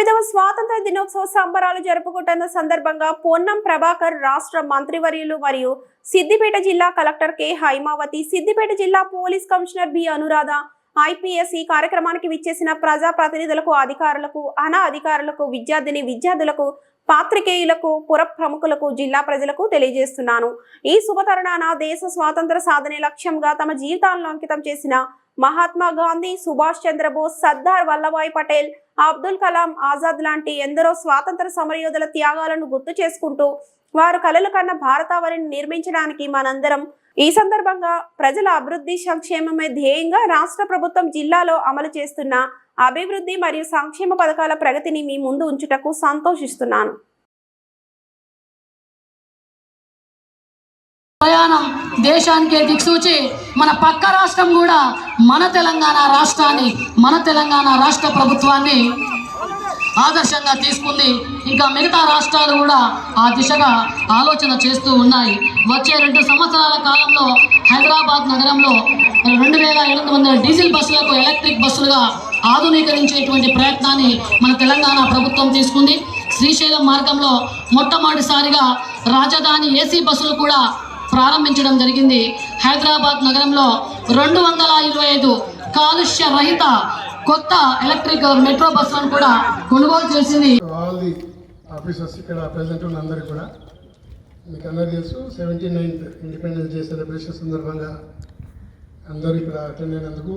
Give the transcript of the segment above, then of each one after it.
తొమ్మిదవ స్వాతంత్ర దినోత్సవ సంబరాలు జరుపుకుంటున్న సందర్భంగా పొన్నం ప్రభాకర్ రాష్ట్ర మంత్రివర్యులు మరియు సిద్దిపేట జిల్లా కలెక్టర్ కె హైమావతి సిద్దిపేట జిల్లా police commissioner B Anuradha IPS ఈ కార్యక్రమానికి విచ్చేసిన ప్రజా ప్రతినిధులకు అధికారులకు అనా అధికారులకు విద్యార్థిని విద్యార్థులకు పాత్రికేయులకు పుర ప్రముఖులకు జిల్లా ప్రజలకు తెలియజేస్తున్నాను. ఈ శుభతరుణాన దేశ స్వాతంత్ర సాధనే లక్ష్యంగా తమ జీవితాలను అంకితం చేసిన మహాత్మా గాంధీ సుభాష్ చంద్రబోస్ సర్దార్ వల్లభాయ్ పటేల్ అబ్దుల్ కలాం ఆజాద్ లాంటి ఎందరో స్వాతంత్ర సమరయోధుల త్యాగాలను గుర్తు చేసుకుంటూ వారు కలలు కన్న భారతావరిని నిర్మించడానికి మనందరం ఈ సందర్భంగా ప్రజల అభివృద్ధి సంక్షేమమే ధ్యేయంగా రాష్ట్ర ప్రభుత్వం జిల్లాలో అమలు చేస్తున్న అభివృద్ధి మరియు సంక్షేమ పథకాల ప్రగతిని మీ ముందు ఉంచుటకు సంతోషిస్తున్నాను. ప్రయాణం దేశానికే దిక్సూచి మన పక్క రాష్ట్రం కూడా మన తెలంగాణ రాష్ట్రాన్ని మన తెలంగాణ రాష్ట్ర ప్రభుత్వాన్ని ఆదర్శంగా తీసుకుంది. ఇంకా మిగతా రాష్ట్రాలు కూడా ఆ దిశగా ఆలోచన చేస్తూ ఉన్నాయి. వచ్చే రెండు సంవత్సరాల కాలంలో హైదరాబాద్ నగరంలో రెండు వేల ఎనిమిది వందల డీజిల్ బస్సులకు ఎలక్ట్రిక్ బస్సులుగా ఆధునీకరించేటువంటి ప్రయత్నాన్ని మన తెలంగాణ ప్రభుత్వం తీసుకుంది. శ్రీశైలం మార్గంలో మొట్టమొదటిసారిగా రాజధాని ఏసీ బస్సులు కూడా ప్రారంభించడం జరిగింది. హైదరాబాద్ నగరంలో రెండు వందల ఇరవై ఐదు కాలుష్య రహిత కొత్త ఎలక్ట్రిక్ మెట్రో బస్సులను కూడా కొనుగోలు చేసింది. ఆల్ ది ఆఫీసర్స్ ఇక్కడ ప్రజెంట్ ఉన్న అందరికీ కూడా మీకు అందరికీ తెలుసు seventy ninth Independence Day celebration సందర్భంగా అందరూ ఇక్కడ అటెండ్ అయినందుకు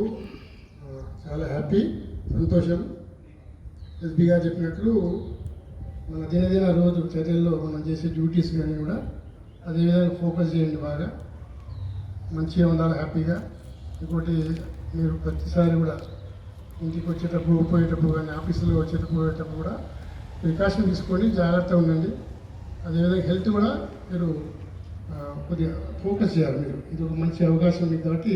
చాలా హ్యాపీ సంతోషం. ఎస్బీ గారు చెప్పినట్లు మన దినదిన రోజు చర్యల్లో మనం చేసే డ్యూటీస్ కానీ కూడా అదేవిధంగా ఫోకస్ చేయండి బాగా. మంచిగా ఉండాలి హ్యాపీగా. ఇంకోటి మీరు ప్రతిసారి కూడా ఇంటికి వచ్చేటప్పుడు పోయేటప్పుడు కానీ ఆఫీసులో వచ్చేటప్పుడు పోయేటప్పుడు కూడా ప్రికాషన్ తీసుకొని జాగ్రత్తగా ఉండండి. అదేవిధంగా హెల్త్ కూడా మీరు కొద్దిగా ఫోకస్ చేయాలి మీరు. ఇది ఒక మంచి అవకాశం మీకు కాబట్టి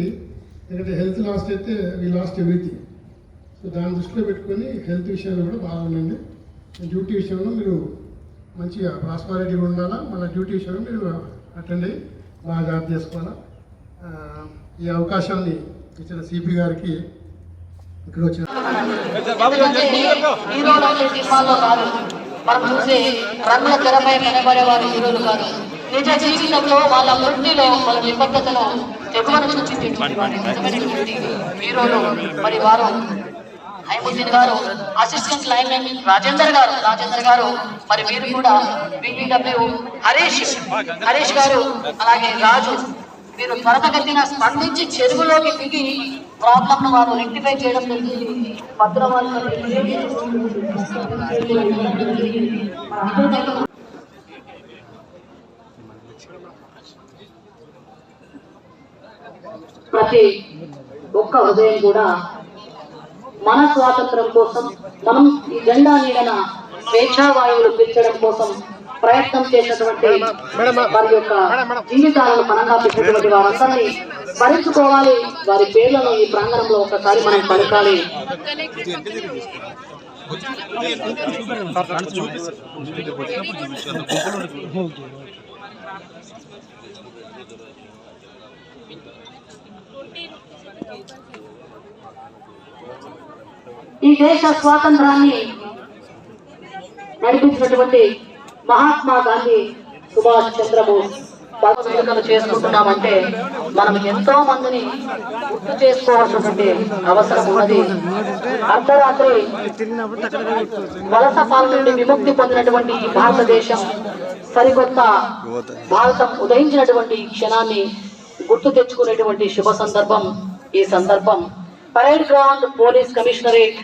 ఎందుకంటే హెల్త్ లాస్ట్ అయితే వీ లాస్ట్ ఎవ్రీథింగ్ సో దాన్ని దృష్టిలో పెట్టుకొని హెల్త్ విషయంలో కూడా బాగా ఉండండి డ్యూటీ విషయంలో మీరు మంచిగా ప్రాస్పారిటీ ఉండాలా? మన డ్యూటీ విషయంలో మీరు అటెండ్ అయ్యి బాగా జాగ్రత్త చేసుకోవాలా? ఈ అవకాశాన్ని ఇచ్చిన సిపి గారికి ఇక్కడ వచ్చిన మనం చూసే రంగుల తెరపై హీరోలు కాదు నిజ జీవితంలో వాళ్ళ వృత్తిలో వాళ్ళ నిబద్ధతలో తెగువను చూపించేటువంటి హీరోలు మరి వారు హైముద్దీన్ గారు. అసిస్టెంట్ లైన్మెన్ రాజేందర్ గారు రాజేందర్ గారు మరి వీరు కూడా బీపీడబ్ల్యూ హరీష్ హరీష్ గారు అలాగే రాజు వీరు త్వరతగతిన స్పందించి చెరువులోకి దిగి ప్రాబ్లంను వారు రెక్టిఫై చేయడం జరిగింది. భద్రవాళ్ళు ప్రతి ఒక్క ఉదయం కూడా మన స్వాతంత్రం కోసం మనం ఈ జెండా నీడన స్వేచ్ఛావాయువులు పెంచడం కోసం ప్రయత్నం చేసినటువంటి వారి యొక్క జీవితాలను పనంగా పెట్టినటువంటి వారందరినీ స్మరించుకోవాలి. వారి పేర్లను ఈ ప్రాంగణంలో ఒకసారి మనం పలకాలి. ఈ దేశ స్వాతంత్రాన్ని నడిపించినటువంటి మహాత్మా గాంధీ సుభాష్ చంద్రబోస్ వేడుకలు చేసుకుంటున్నామంటే మనం ఎంతో మందిని గుర్తు చేసుకోవాల్సినటువంటి అవసరం ఉన్నది. అర్ధరాత్రి వలస పాలన నుండి విముక్తి పొందినటువంటి ఈ భారతదేశం సరికొత్త భారతం ఉదయించినటువంటి క్షణాన్ని గుర్తు తెచ్చుకునేటువంటి శుభ సందర్భం ఈ సందర్భం. Parade ground police commissionerate